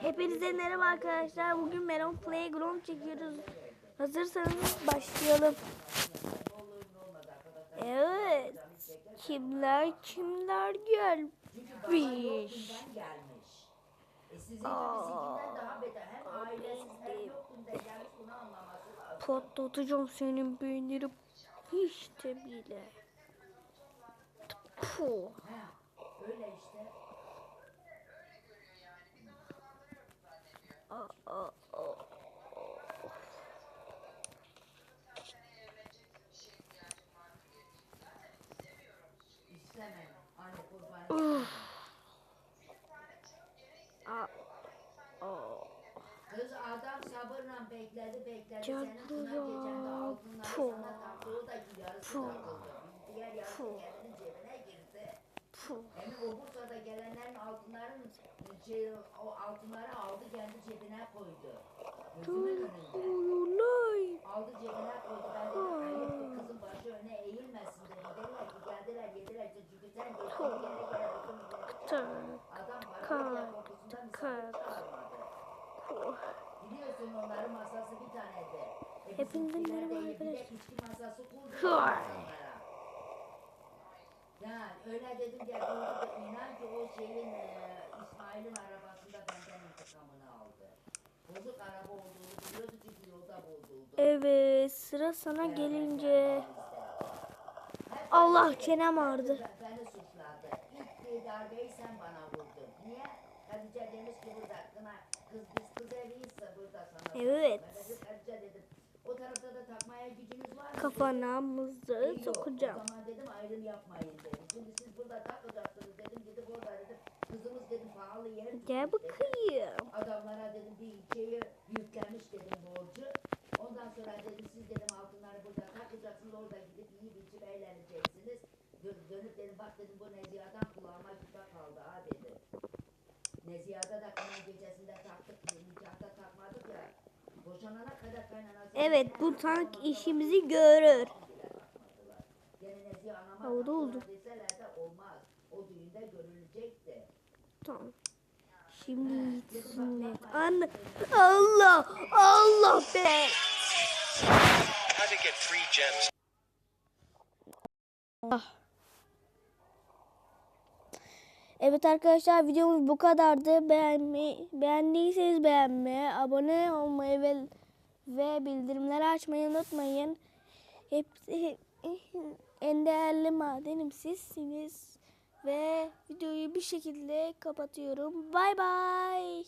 Hepinize merhaba arkadaşlar. Bugün Melon Playground çekiyoruz. Hazırsanız başlayalım. Evet. Kimler kimler gelmiş? Patlatacağım senin peyniri. İşte bile. Puh. Öyle işte. Kız adam sabırla bekledi bekledi. Gel Senin kına gecende altınları Puh. sana taktı. O da yarısı Puh. takıldı. Diğer yarısı Puh. kendinin cebine girdi. Puh. Hem o Bursa'da gelenlerin altınların şey, o altınları aldı kendi cebine koydu. Gözümün önünde. Aldı cebine koydu. Ben dedim ayıp kızın başı öne eğilmesin dedi. Dediler ki geldiler yediler. Çünkü sen geçtin bütün milleti çağırdın. Adam para kokusundan misafir çağırmadı. Biliyorsun onların masası bir taneydi. E Hepinize merhaba de arkadaşlar. içki masası kurdu Yani öyle dedim ki doğru da inan ki o şeyin e, İsmail'in arabasında benden intikamını aldı. Bozuk araba olduğunu biliyordu çünkü yolda bozuldu. Evet sıra sana gelince Allah çenem ağrıdı. Beni suçladı. İlk darbeyi sen bana vurdun. Niye? Hatice demiş ki burada kına kız biz kız evliyse burada sana. Evet. Hatice dedim. O tarafta da takmaya gücünüz var mı? Kafana mızrağı Yok, sokacağım. O zaman dedim ayrım yapmayın dedim. Burada takacaksınız dedim. Gidip orada dedim. Kızımız dedim pahalı yer Gel dedim. bakayım. Adamlara dedim bir şeyi yüklemiş dedim borcu. Ondan sonra dedim siz dedim altınları burada takacaksınız. Orada gidip iyi bir içip eğleneceksiniz. Dön- Dönüp dedim bak dedim bu Neziha'dan kulağıma küpe kaldı ha dedi. Neziha'da da kına gecesinde taktık. Nikahta takmadık ya. Boşanana kadar kaynanası. Evet bu tank işimizi görür. Gene Nezihe anama Ha, o da oldu. Tamam. Şimdi sünnet. Anne. Allah. Allah be. Gems. Evet arkadaşlar videomuz bu kadardı. Beğenmeyi, beğendiyseniz beğenmeyi, abone olmayı ve ve bildirimleri açmayı unutmayın. Hepsi en değerli madenim sizsiniz ve videoyu bir şekilde kapatıyorum. Bay bay.